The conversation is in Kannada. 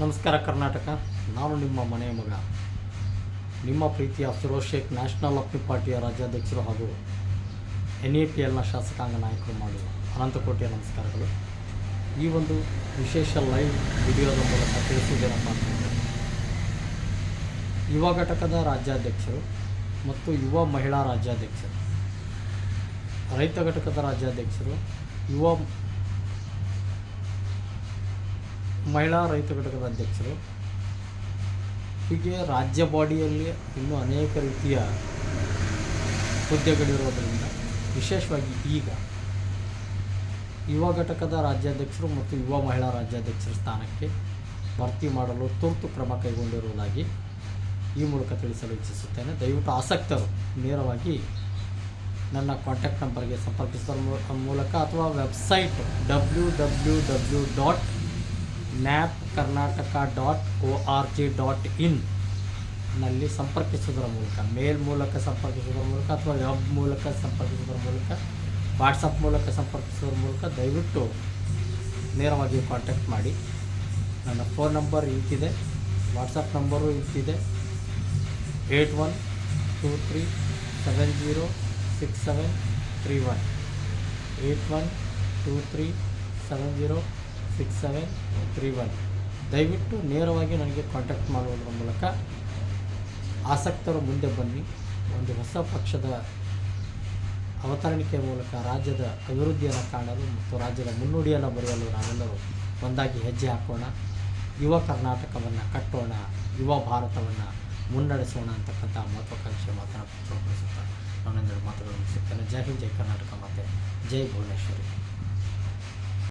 ನಮಸ್ಕಾರ ಕರ್ನಾಟಕ. ನಾನು ನಿಮ್ಮ ಮನೆಯ ಮಗ. ನಿಮ್ಮ ಪ್ರೀತಿಯ ಫಿರೋಜ್ ಶೇಖ್ ನ್ಯಾಷನಲ್ ಅಪ್ನಿ ಪಾರ್ಟಿಯ ರಾಜ್ಯಾಧ್ಯಕ್ಷರು ಹಾಗೂ ಎನ್ ಎ ಪಿ ಎಲ್ನ ಶಾಸಕಾಂಗ ನಾಯಕರು ಮಾಡುವ ಅನಂತಕೋಟೆಯ ನಮಸ್ಕಾರಗಳು. ಈ ಒಂದು ವಿಶೇಷ ಲೈವ್ ವಿಡಿಯೋದ ಮೂಲಕ ತಿಳಿಸುವುದೇನಪ್ಪ ಯುವ ಘಟಕದ ರಾಜ್ಯಾಧ್ಯಕ್ಷರು ಮತ್ತು ಯುವ ಮಹಿಳಾ ರಾಜ್ಯಾಧ್ಯಕ್ಷರು. ರೈತ ಘಟಕದ ರಾಜ್ಯಾಧ್ಯಕ್ಷರು, ಯುವ ಮಹಿಳಾ ರೈತ ಘಟಕದ ಅಧ್ಯಕ್ಷರು. ಹೀಗೆ ರಾಜ್ಯ ಬಾಡಿಯಲ್ಲಿ ಇನ್ನೂ ಅನೇಕ ರೀತಿಯ ಹುದ್ದೆಗಳಿರೋದರಿಂದ ವಿಶೇಷವಾಗಿ ಈಗ ಯುವ ಘಟಕದ ರಾಜ್ಯಾಧ್ಯಕ್ಷರು ಮತ್ತು ಯುವ ಮಹಿಳಾ ರಾಜ್ಯಾಧ್ಯಕ್ಷರ ಸ್ಥಾನಕ್ಕೆ ಭರ್ತಿ ಮಾಡಲು ತುರ್ತು ಕ್ರಮ ಕೈಗೊಂಡಿರುವುದಾಗಿ ಈ ಮೂಲಕ ತಿಳಿಸಲು ಇಚ್ಛಿಸುತ್ತೇನೆ. ದಯವಿಟ್ಟು ಆಸಕ್ತರು ನೇರವಾಗಿ ನನ್ನ ಕಾಂಟ್ಯಾಕ್ಟ್ ನಂಬರ್ಗೆ ಸಂಪರ್ಕಿಸುವ ಮೂಲಕ ಅಥವಾ website W W W dot nap Karnataka dot O R G dot ಇನ್ನಲ್ಲಿ ಸಂಪರ್ಕಿಸುವುದರ ಮೂಲಕ, ಮೇಲ್ ಮೂಲಕ ಸಂಪರ್ಕಿಸುವುದರ ಮೂಲಕ ಅಥವಾ ವೆಬ್ ಮೂಲಕ ಸಂಪರ್ಕಿಸುವುದರ ಮೂಲಕ, ವಾಟ್ಸಪ್ ಮೂಲಕ ಸಂಪರ್ಕಿಸುವುದರ ಮೂಲಕ ದಯವಿಟ್ಟು ನೇರವಾಗಿ ಕಾಂಟ್ಯಾಕ್ಟ್ ಮಾಡಿ. ನನ್ನ ಫೋನ್ ನಂಬರ್ ಇಂತಿದೆ, WhatsApp number ಇಂತಿದೆ. Eight one two three seven zero six seven three one eight one two three seven zero six seven three one ದಯವಿಟ್ಟು ನೇರವಾಗಿ ನನಗೆ ಕಾಂಟ್ಯಾಕ್ಟ್ ಮಾಡುವುದರ ಮೂಲಕ ಆಸಕ್ತರು ಮುಂದೆ ಬನ್ನಿ. ಒಂದು ಹೊಸ ಪಕ್ಷದ ಅವತರಣಿಕೆ ಮೂಲಕ ರಾಜ್ಯದ ಅಭಿವೃದ್ಧಿಯನ್ನು ಕಾಣಲು ಮತ್ತು ರಾಜ್ಯದ ಮುನ್ನುಡಿಯನ್ನು ಬರೆಯಲು ನಾವೆಲ್ಲರೂ ಒಂದಾಗಿ ಹೆಜ್ಜೆ ಹಾಕೋಣ. ಯುವ ಕರ್ನಾಟಕವನ್ನು ಕಟ್ಟೋಣ, ಯುವ ಭಾರತವನ್ನು ಮುನ್ನಡೆಸೋಣ ಅಂತಕ್ಕಂಥ ಮಹತ್ವಾಕಾಂಕ್ಷೆ ಮಾತನ್ನು ಪ್ರಕಟಿಸುತ್ತಾ ನಾನೊಂದೆರಡು ಮಾತುಗಳನ್ನು ಸಿಗ್ತೇನೆ ಜೈ ಹಿಂದ್, ಜೈ ಕರ್ನಾಟಕ ಮಾತೆ, ಜೈ ಭುವನೇಶ್ವರಿ.